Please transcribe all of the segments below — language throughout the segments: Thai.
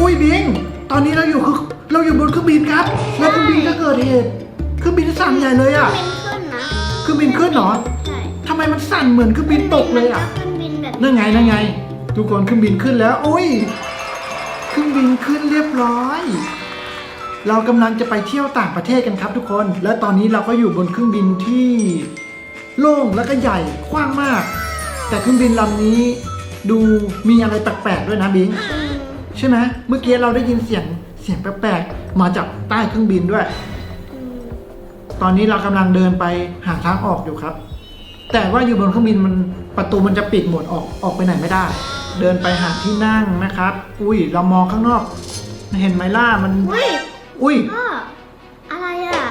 อุ้ยบิง ตอนนี้เราอยู่คือเราอยู่บนเครื่องบินครับ แล้วเครื่องบินก็เกิดเหตุเครื่องบินสั่นใหญ่เลยอะเป็นขึ้นนะเครื่องบินขึ้นเหรอใช่ทำไมมันสั่นเหมือนเครื่องบินตกเลยอะเครื่องบินแบบนั่นไงนั่นไง ทุกคนเครื่องบินขึ้นแล้วอุ้ยเครื่องบินขึ้นเรียบร้อย เรากำลังจะไปเที่ยวต่างประเทศกันครับ ทุกคน และตอนนี้เราก็อยู่บนเครื่องบินที่โล่งแล้วก็ใหญ่กว้างมาก แต่เครื่องบินลำนี้ดูมีอะไรแปลกๆด้วยนะบิงอืม ใช่ไหมเมื่อกี้เราได้ยินเสียงเสียงแปลกๆมาจากใต้เครื่องบินด้วยอืมตอนนี้เรากำลังเดินไปหาทางออกอยู่ครับ แต่ว่าอยู่บนเครื่องบินมันประตูมันจะปิดหมดออกออกไปไหนไม่ได้ เดินไปหาที่นั่งนะครับ อุ้ยเรามองข้างนอก เห็นไหมล่ะมัน อุ้ยอุ้ยพ่ออะไรอะ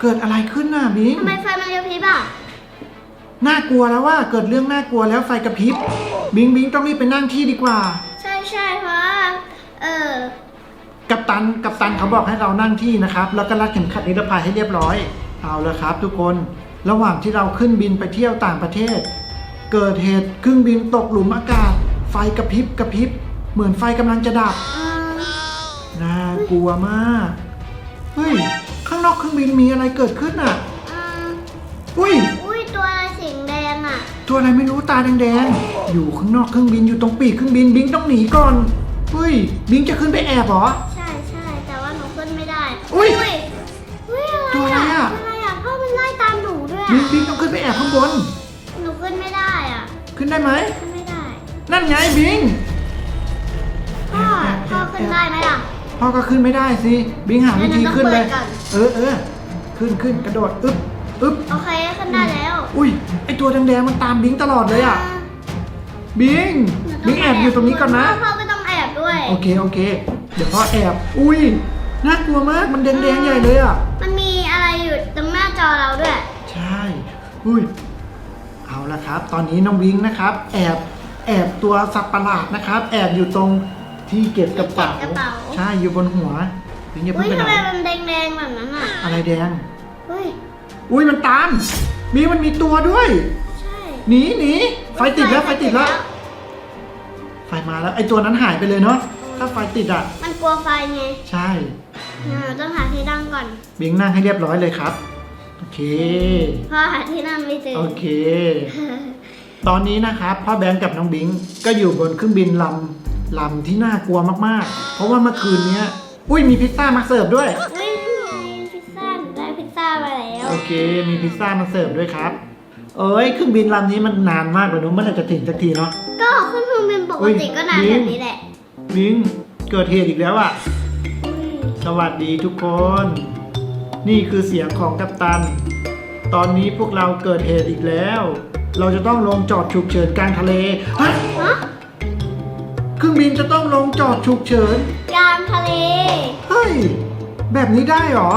เกิดอะไรขึ้นน่ะบิงทำไมไฟมันเร็วพริบอะน่ากลัวแล้วว่าเกิดเรื่องน่ากลัวแล้วไฟกระพริบ บิงบิงต้องรีบไปนั่งที่ดีกว่า ใช่ใช่เพราะว่าเออกัปตันกัปตันเขาบอกให้เรานั่งที่นะครับ แล้วก็รัดเข็มขัดนิรภัยให้เรียบร้อย เอาละครับ ทุกคน ระหว่างที่เราขึ้นบินไปเที่ยวต่างประเทศ เกิดเหตุเครื่องบินตกหลุมอากาศ ไฟกระพริบกระพริบ เหมือนไฟกำลังจะดับ เออน่ากลัวมาก เฮ้ย ข้างนอกเครื่องบินมีอะไรเกิดขึ้นอะ เออ อุ้ย ตัวอะไรไม่รู้ตาแดงๆ อยู่ข้างนอกเครื่องบินอยู่ตรงปีกเครื่องบินบิงต้องหนีก่อน เฮ้ย บิงจะขึ้นไปแอบเหรอ ใช่ใช่แต่ว่าหนูขึ้นไม่ได้อุ๊ยอุ้ยอะไรตัวอะไรอะอะอะไรอะพ่อมันไล่ตามหนูด้วยบิงอะบิงต้องขึ้นไปแอบข้างบน หนูขึ้นไม่ได้อะขึ้นได้ไหม ขึ้นไม่ได้นั่นไงบิง พ่อพ่อขึ้นได้ไหมล่ะ พ่อก็ขึ้นไม่ได้สิ บิงหาวิธีขึ้นเลย งั้นเราต้องเปิดก่อน เออเออขึ้นขึ้นกระโดด อึ๊บอึ๊บ โอเคขึ้นได้แล้ว อุ้ยไอตัวแดงๆมันตามบิงตลอดเลยอะบิงบิงแอบอยู่ตรงนี้ก่อนนะพ่อไม่ต้องแอบด้วยโอเคโอเค เดี๋ยวพ่อแอบ อุ้ยน่ากลัวมากมันแดงๆใหญ่เลยอะ มันมีอะไรอยู่ตรงหน้าจอเราด้วย ใช่อุ้ยเอาละครับ ตอนนี้น้องบิงนะครับ แอบแอบตัวสัตว์ประหลาดนะครับ แอบอยู่ตรงที่เก็บกระเป๋าที่เก็บกระเป๋าใช่อยู่บนหัวบิงอย่าอุ้เพิ่ยงไปทำไหไมนมันแดงๆแบบนั้นอะอะไรแดงเฮ้ยอุ้ยมันตาม บิงมันมีตัวด้วย ใช่หนีหนีไฟติดแล้วไฟติดแล้ว ไฟมาแล้วไอตัวนั้นหายไปเลยเนาะ ถ้าไฟติดอะ มันกลัวไฟไงใช่ เราต้องหาที่นั่งก่อน บิงนั่งให้เรียบร้อยเลยครับ โอเคพ่อหาที่นั่งไม่เจอ โอเค ตอนนี้นะครับพ่อแบงค์กับน้องบิงก็อยู่บนเครื่องบินลำลำที่น่ากลัวมากๆ เพราะว่าเมื่อคืนเนี้ย อุ้ยมีพิซซ่ามาเสิร์ฟด้วยเฮ้ยนี่ โอเค มีพิซซ่ามาเสิร์ฟด้วยครับ เอ้ยเครื่องบินลำนี้มันนานมากเลยเนอะเมื่อไหร่จะถึงสักทีเนาะ ก็ขึ้นเครื่องบินปกติก็นานอุ๊ยแบบนี้แหละบิงเกิดเหตุอีกแล้วอะ่ะอุ้ยสวัสดีทุกคน นี่คือเสียงของกัปตัน ตอนนี้พวกเราเกิดเหตุอีกแล้ว เราจะต้องลงจอดฉุกเฉินกลางทะเลฮะฮะเครื่องบินจะต้องลงจอดฉุกเฉิน กลางทะเล เฮ้ย แบบนี้ได้เหรอ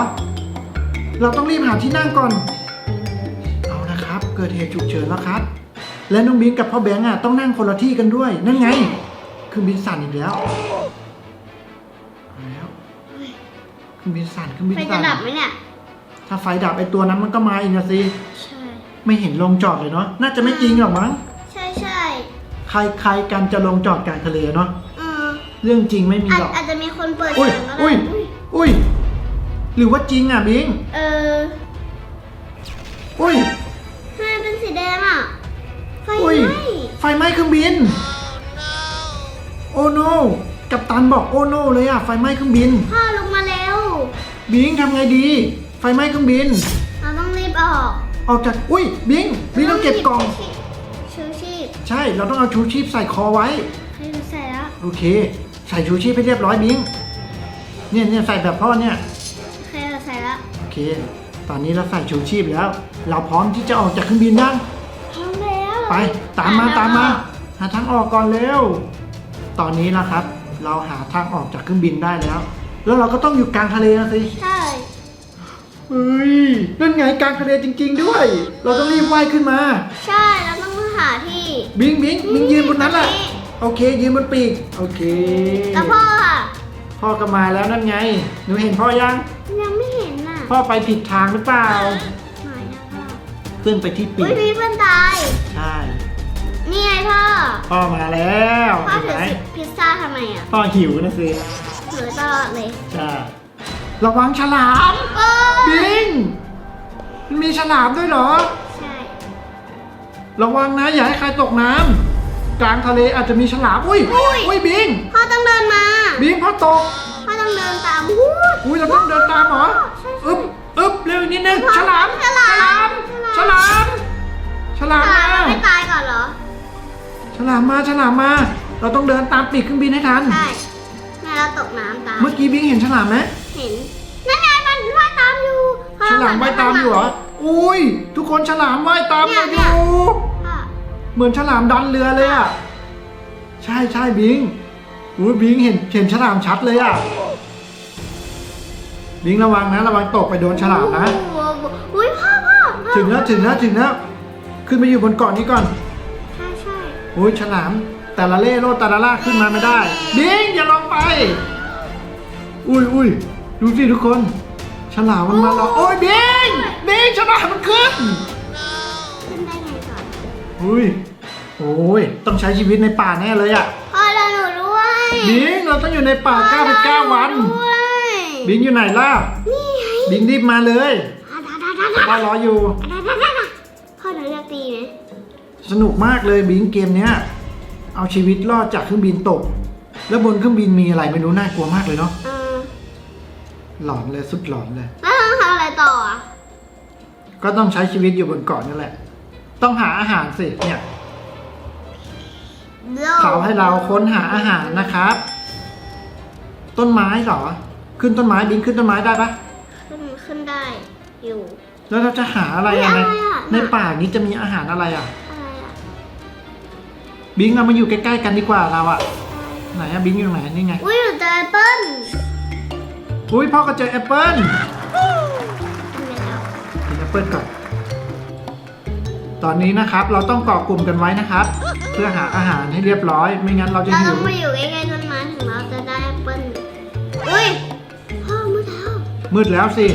เราต้องรีบหาที่นั่งก่อน เอาละครับ เกิดเหตุฉุกเฉินแล้วครับ และน้องบินกับพ่อแบงค์อะต้องนั่งคนละที่กันด้วย นั่นไงเครื่องบินสั่นอีกแล้วเอาแล้วเครื่องบินสั่นเครื่องบินไฟจะสั่นดับไหมเนี่ย ถ้าไฟดับไอตัวนั้นมันก็มาอีกนะสิใช่ ไม่เห็นลงจอดเลยเนาะน่าจะไม่จริงหรอกมั้งใช่ใช่ใครใครกันจะลงจอดกลางทะเลเนาะเออเรื่องจริงไม่มีอาจหรอก อาจจะมีคนเปิดอุ้ยเสียงก็ได้อุ้ยอุ้ยอุ้ย หรือว่าจริงอะบิง เอออุ้ย ทำไมเป็นสีแดงอะ ไฟอุ้ย ไหม้ไฟไหม้เครื่องบิน โอ้โนกัปตันบอกโอ้โนเลยอะ ไฟไหม้เครื่องบิน พ่อลงมาแล้วบิงทำไงดี ไฟไหม้เครื่องบิน เราต้องรีบออกออกจาก อุ้ย บิง บิงต้องเก็บกล่อง ชูชีพใช่ เราต้องเอาชูชีพใส่คอไว้ ให้หนูใส่แล้ว โอเค ใส่ชูชีพให้เรียบร้อยบิง เนี่ยเนี่ยใส่แบบพ่อเนี่ย เค ตอนนี้เราใส่ชูชีพแล้ว เราพร้อมที่จะออกจากเครื่องบินยังพร้อมแล้วไปตามมาหตามมาแล้วหาทางออกก่อนเร็ว ตอนนี้นะครับ เราหาทางออกจากเครื่องบินได้แล้ว แล้วเราก็ต้องอยู่กลางทะเลนะสิใช่เฮ้ยนั่นไงกลางทะเลจริง ๆ ด้วย เราต้องรีบว่ายขึ้นมา ใช่เราต้องหาที่บิงบิงบิงยืนบนนั้นแหละตรงนี้โอเค ยืนบนปีก โอเคแล้วพ่ออะพ่อก็มาแล้วนั่นไง หนูเห็นพ่อยัง พ่อไปผิดทางหรือเปล่าหมายนะพ่อขึ้นไปที่ปีอุ้ยกมีเพื่อนตายใช่ นี่ไงพ่อ พ่อมาแล้วพ่อเห็นถืไหอมพิซซ่าทำไมอะพ่อหิวนะสิถือตลอดเลยใช่ระวังฉลามโอ้บิงมันมีฉลามด้วยเหรอ ใช่ ระวังนะอย่าให้ใครตกน้ำกลางทะเลอาจจะมีฉลามอุ้ยอุ้ยบิง พ่อต้องเดินมา บิงพ่อตก พ่อต้องเดินตามวู้อุ้ยเราต้องเดินตามเหรอ อึ๊บอึ๊บเร็วอีกนิดนึงฉลาม ฉลาม ฉลาม ฉลามฉลามมามันไม่ตายก่อนเหรอ ฉลามมาฉลามมา เราต้องเดินตามปีกเครื่องบินให้ทัน ใช่แม่เราตกน้ำตาย เมื่อกี้บิงเห็นฉลามไหมเห็น นั่นไงมันว่ายตามอยู่พ่อฉลามว่ายตามอยู่เหรอ อุ้ย ทุกคนฉลามว่ายตามเราอเนี่ยยู่พ่อเหมือนฉลามดันเรือเลยอะ ใช่ใช่บิงอุ้ยบิงเห็นเห็นฉลามชัดเลยอะ บิงระวังนะ ระวังตกไปโดนฉลามนะโอ้โหอุ้ยพ่อพ่อพ่อถึงแล้วถึงแล้วถึงแล้ว ขึ้นไปอยู่บนเกาะนี้ก่อนใช่ใช่อุ้ยฉลาม แต่ละเล่โลดแต่ละล่ากขึ้นมาไม่ได้บิงอย่าลงไป อุ้ยอุ้ยดูสิทุกคน ฉลามมันมาแล้วโอ้ยบิงบิงฉลามมันขึ้น ขึ้นได้ไงก่อนอุ้ยโอ้ยต้องใช้ชีวิตในป่าแน่เลยอะพ่อเราหนูด้วยบิงเราต้องอยู่ในป่าพ่อร99 วันหด้วย บิงอยู่ไหนล่ะ นี่ไงบิงรีบมาเลยอะดาดาดาดาว่ารออยู่ดาดาดาดาพ่อหนูเลือกตีไหมสนุกมากเลยบิงเกมเนี้ย เอาชีวิตรอดจากเครื่องบินตก แล้วบนเครื่องบินมีอะไรไม่รู้น่ากลัวมากเลยเนาะเออหลอนเลยสุดหลอนเลย แล้วต้องทำอะไรต่ออะก็ต้องใช้ชีวิตอยู่บนเกาะนั่นแหละ ต้องหาอาหารสิเนี่ยเขาให้เราค้นหาอาหารนะครับ ต้นไม้เหรอ ขึ้นต้นไม้บินขึ้นต้นไม้ได้ปะขึ้นขึ้นได้อยู่ แล้วเราจะหาอะไรอะในอะไรอะ ในป่านี้จะมีอาหารอะไรอะอะไรอะบิงเรามาอยู่ใกล้ๆกันดีกว่าเราอะไหนอะบิงอยู่ไหนนี่ไงอุ้ยหนูเจอแอปเปิ้ลอุ้ยพ่อก็เจอแอปเปิ้ลทำไงแล้วกินแอปเปิ้ลก่อนตอนนี้นะครับ เราต้องเกาะกลุ่มกันไว้นะครับ เพื่อหาอาหารให้เรียบร้อย ไม่งั้นเราจะเราหิต้อวงมาอยู่ใกล้ๆต้นไม้ถึงเราจะได้แอปเปิ้ลอุ้ยพ่อมืดแล้ว มืดแล้วสิ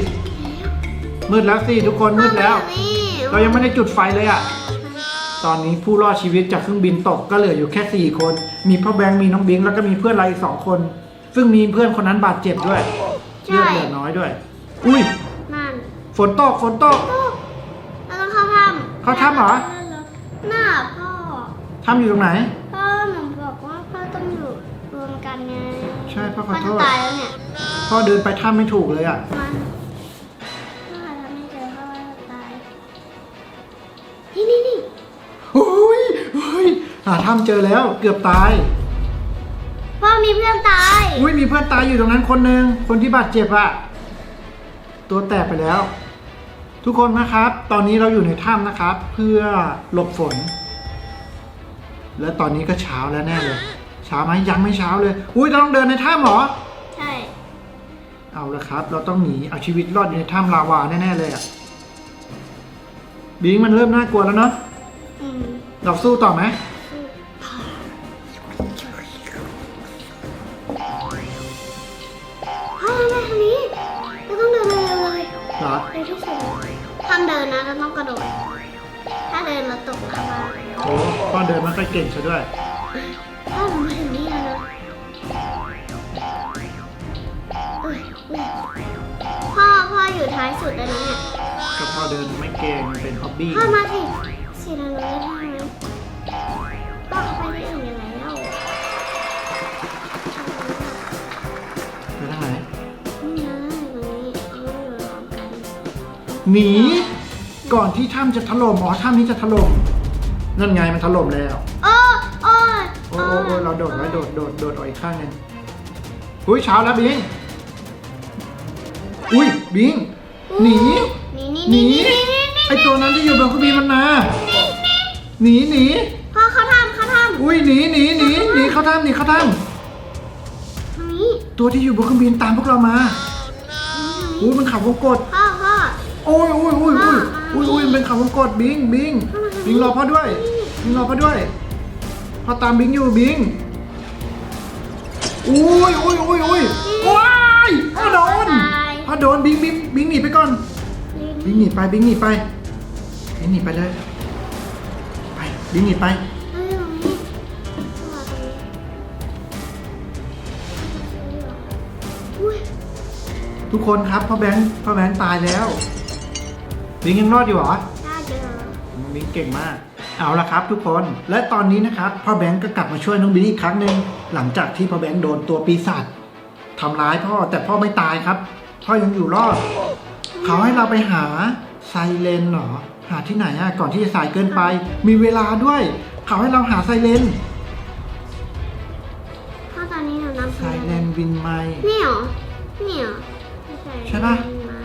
มืดแล้วสิทุกคนมืดแล้วนี่เรายังไม่ได้จุดไฟเลยอะตอนนี้ผู้รอดชีวิตจากเครื่องบินตกก็เหลืออยู่แค่สี่คน มีพ่อแบงค์มีน้องบิงแล้วก็มีเพื่อนเราอีกสองคน ซึ่งมีเพื่อนคนนั้นบาดเจ็บด้วยเลือดเหลือน้อยด้วย อุ้ยนั่นฝนตกฝนตก เราต้องเข้าถ้ำเข้าถ้ำเหรอน่าพ่อทำอยู่ตรงไหนพ่อหนูบอกว่าพ่อต้องอยู่รวมกันไงใช่พ่อขพ่ออโทจะษตายแล้วเนี่ย พ่อเดินไปถ้ำไม่ถูกเลยอะมันพ่อทำไม่เจอพ่อจะตาย นี่นี่นี่อุ้ยอุ้ยหาถ้ำเจอแล้วเกือบตาย พ่อมีเพื่อนตาย อุ้ยมีเพื่อนตายอยู่ตรงนั้นคนหนึ่งคนที่บาดเจ็บอะตัวแตกไปแล้ว ทุกคนนะครับ ตอนนี้เราอยู่ในถ้ำนะครับ เพื่อหลบฝน แล้วตอนนี้ก็เช้าแล้วแน่เลย เช้าไหมยังไม่เช้าเลย อุ้ยเราต้องเดินในถ้ำเหรอใช่ เอาละครับ เราต้องหนีเอาชีวิตรอดอยู่ในถ้ำลาวาแน่ๆเลยอะบิงมันเริ่มน่ากลัวแล้วเนาะอืมเราสู้ต่อไหมพ่อมาทางนี้เราต้องเดินเร็วๆเลยเหรอเร็วที่สุดห้ามเดินนะเราต้องกระโดด ถ้าเดินเราตกลาวาโอ้พ่อเดินไม่ค่อยเก่งซะด้วยพ่ อยู่ท้ายสุดแล้วนะเนี่ยก็พอเดินไม่เก่งมันเป็นฮ็อบบี้พ่อมาสิสิเรารู้ได้ทางไหมพ่อเข้าไปได้อื่นยังไงเล่าไปทางไหนนี่นะตรงนี้เอาไว้อยู่รวมกันหนีก่อนที่ถ้ำจะถล่มอ๋อถ้ำนี้จะถล่มนั่นไงมันถล่มแล้วโอ้โอ้โอ้โอ้โอ้เราโดดไว้โดดโดดโดดออกอีกข้างหนึงอุ้ยเช้าแล้วบิง อุ้ยบิงหนีหนีนี่หนีนี่นี่นี่ไอตัวนั้นที่อยู่บนเครื่องบินมันมาหนีหนีพ่อเขาทำเขาทำอุ้ยหนีหนีหนีหนีเข้าถ้ำหนีเข้าถ้ทางนี้ำตัวที่อยู่บนเครื่องบินตามพวกเรามาทางนี้อุ้ยมันขับวงกดพ่อพ่อโอ้ยโอ้ยโอ้ยโอ้ยอ่าโอ้ยโอ้ยมันเป็นขับวงกดบิงบิงบิงรอพ่อด้วยบิงรอพ่อด้วยพ่อตามบิงอยู่บิงอุ้ยอุ้ยอุ้ยอุ้ยว้ายพ่อโดนพ่อ โดนบิงบิงบิงหนีไปก่อน บิงหนีไปบิงหนีไปบิงหนีไปเลยไปบิงหนีไปทุกคนครับพ่อแบงค์พ่อแบงค์ตายแล้วบิงยังรอดอยู่เหรอบิงเก่งมาก เอาละครับทุกคนและตอนนี้นะครับพ่อแบงค์ก็กลับมาช่วยน้องบิลลี่ครั้งหนึ่งหลังจากที่พ่อแบงค์โดนตัวปีศาจทำร้ายพ่อแต่พ่อไม่ตายครับ พ่อยังอยู่รอด เขาให้เราไปหาไซเลนเหรอ หาที่ไหนอะก่อนที่จะสายเกินไป มีเวลาด้วย เขาให้เราหาไซเลนพ่อตอนนี้หนูนับไซเลนวินไมนี่เหรอ นี่เหรอไม่ใช่ใช่ปะ ไม้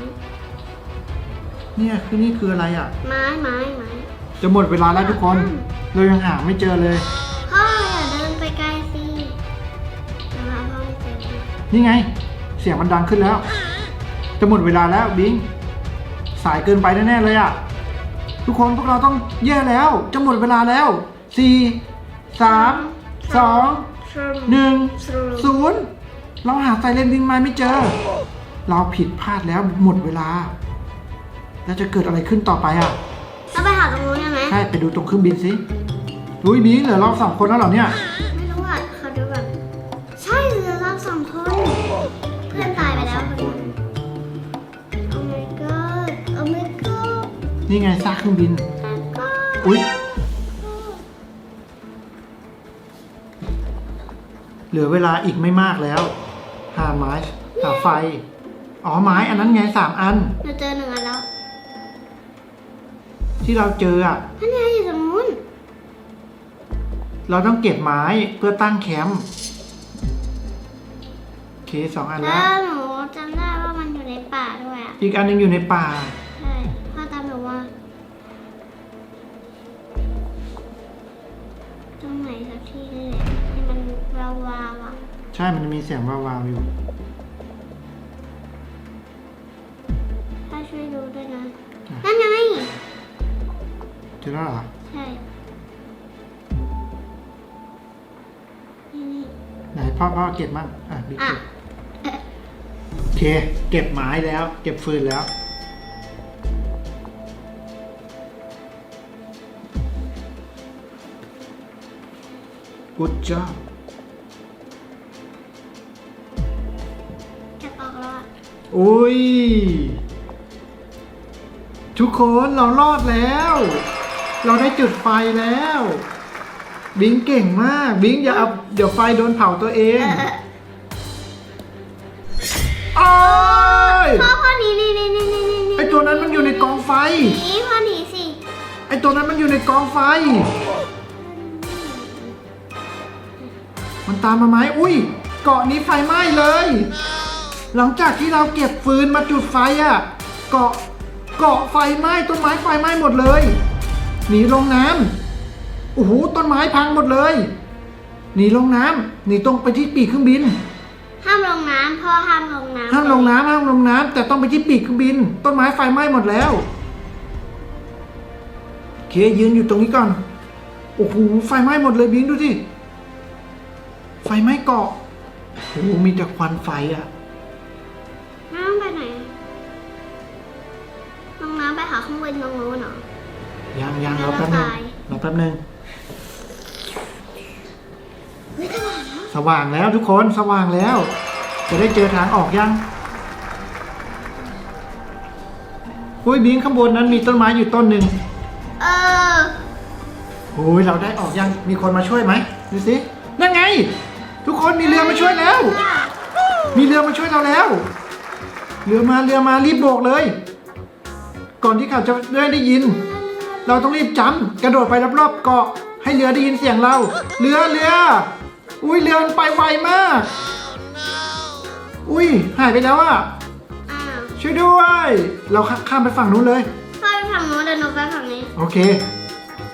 เนี่ยคือนี่คืออะไรอะไม้ไม้ไม้ จะหมดเวลาแล้วทุกคน เรายังหาไม่เจอเลย พ่ออย่าเดินไปไกลสิเวลาพ่อไม่เจอนี่ไง เสียงมันดังขึ้นแล้ว จะหมดเวลาแล้วบิง สายเกินไปแน่ๆเลยอะทุกคนพวกเราต้องแย่แล้ว จะหมดเวลาแล้วสี่สามสองหนึ่งศูนย์เราหาไซเลนวินไมไม่เจอ เราผิดพลาดแล้วหมดเวลา แล้วจะเกิดอะไรขึ้นต่อไปอะเราไปหาตรงนู้นได้ไหมใช่ไปดูตรงเครื่องบินสิอุ้ยบิงเหลือเราสองคนแล้วเหรอเนี่ยไม่รู้อะเขาดูแบบใช่เหลือเราสองคน เพื่อนตายไปแล้วคน นี่ไงซากเครื่องบิน my god อุ้ยเหลือเวลาอีกไม่มากแล้ว หาไม้หาไฟ อ๋อไม้อันนั้นไงสามอัน เราเจอหนึ่งอันแล้วที่เราเจออะอันนี้อยู่ตรงนู้นเราต้องเก็บไม้เพื่อตั้งแคมป์โอเคสองอันแล้แล้ววหนูจำได้ว่ามันอยู่ในป่าด้วยอะอีกอันหนึงอยู่ในป่า ช่มันมีเสียงวาวๆอยู่ ถ้าช่วยดูด้วยนะอะนั่นไง เจอแล้วเหรอ ใช่ นี่นี่ไหนพ่อพ่อเก็บมั่งอะบิ๊กอะ เก็บโอเค เก็บไม้แล้ว เก็บฟืนแล้วกูด อะอุ้ย ทุกคนเรารอดแล้ว เราได้จุดไฟแล้ว บิงเก่งมาก บิงอย่าเอาเดี๋ยวไฟโดนเผาตัวเองโอ้ยพ่อพ่อหนีหนีหนีหนีหนีหนีไอตัวนั้นมันอยู่ในกองไฟ หนีพ่อหนีสิไอตัวนั้นมันอยู่ในกองไฟ มันตามมาไหมอุ้ย เกาะนี้ไฟไหม้เลย หลังจากที่เราเก็บฟืนมาจุดไฟอะ่ะเกาะเกาะไฟไหม้ต้นไม้ไฟไหม้หมดเลยหนีลงน้ำโอ้โหต้นไม้พังหมดเลยหนีลงน้ำหนีตรงไปที่ปีกเครื่องบิน ห้ามลงน้ำพ่อห้ามลงน้ำห้ามลงน้ำห้ามลงน้ำแต่ต้องไปที่ปีกเครื่องบิน ต้นไม้ไฟไหม้หมดแล้วโอเคยืนอยู่ตรงนี้ก่อนโอ้โหไฟไหม้หมดเลยบิงดูสิไฟไหม้เกาะโอ้โหมีแต่ควันไฟอะ นตรงนู้นเหรอ ยังยังแล้รอวแป๊บนึงตายรอแป๊บนึงเฮ้ยตลาดแล้วสว่างแล้วทุกคนสว่างแล้ว จะได้เจอทางออกยังอุ้ยบิงข้างบนนั้นมีต้นไม้อยู่ต้นหนึ่งเออโอ้ยเราได้ออกยังมีคนมาช่วยไหมดูสินั่นไง ทุกคนมีเรือมาช่วยแล้ว มีเรือมาช่วยเราแล้ว เรือมาเรือมารีบโบกเลย ก่อนที่เขาจะได้ได้ยิน เราต้องรีบจำกระโดดไปรอบๆเกาะให้เรือได้ยินเสียงเรา เรือเรือ อุ้ยเรือมันไปไวมาก อุ้ยหายไปแล้วอะอ้าวช่วยด้วย เราข้ามไปฝั่งนู้นเลย พ่อไปฝั่งนู้นเดี๋ยวหนูไปฝั่งนี้โอเค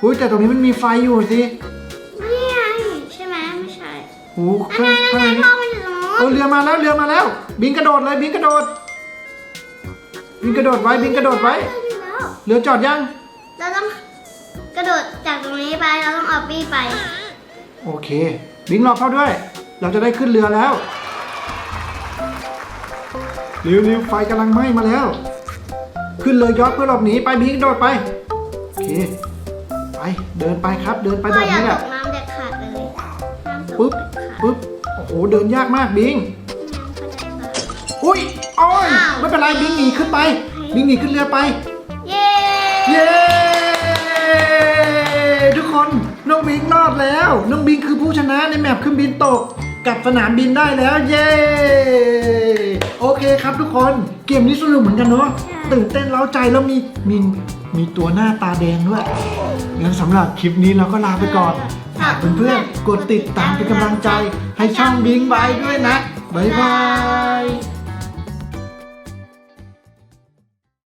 อุ้ยแต่ตรงนี้มันมีไฟอยู่สิไม่ไงใช่ไหมไม่ใช่โอ้อันข้างไหนอันข้างไหนในนี้พ่อมันอยู่ตรงนู้เออนเรือมาแล้วเรือมาแล้ว บินกระโดดเลยบินกระโดด บินกระโดดไว้บินกระโดดไว้แล้วเรือจอดยัง เราต้องกระโดดจากตรงนี้ไป เราต้องเอาปี้ไป โอเค บิงรอเข้าด้วย เราจะได้ขึ้นเรือแล้วเร็วๆไฟกำลังไหม้มาแล้ว ขึ้นเรือยอชต์เพื่อหลบหนีไปบิงกระโดดไป โอเค ไปเดินไปครับ เดินไปพ่แบอบอย่านี้แหตละกน้ำเด็ดขาดเลยน้ำตกปึ๊บเด็ดขาดปึ๊บโอ้โหเดินยากมากบิงน้ำเข้าใจปะอุ้ย โอ้ยอ้าว ไม่เป็นไรบิงหนีขึ้นไปบิงหนีขึ้นเรือไป เย้เย้ทุกคนน้องบิงรอดแล้วน้องบิงคือผู้ชนะในแมปเครื่องบินตกกลับสนามบินได้แล้ว เย้โอเคครับทุกคนเกมนี้สนุกเหมือนกันเนาะตื่นเต้นเล้าใจแล้วมีมีมีตัวหน้าตาแดงด้วยงั้นสำหรับคลิปนี้เราก็ลาไปก่อนฝากเพื่อนๆกดติดตามเป็นกำลังใจ ให้ช่องบิงบายด้วยนะบ๊ายบาย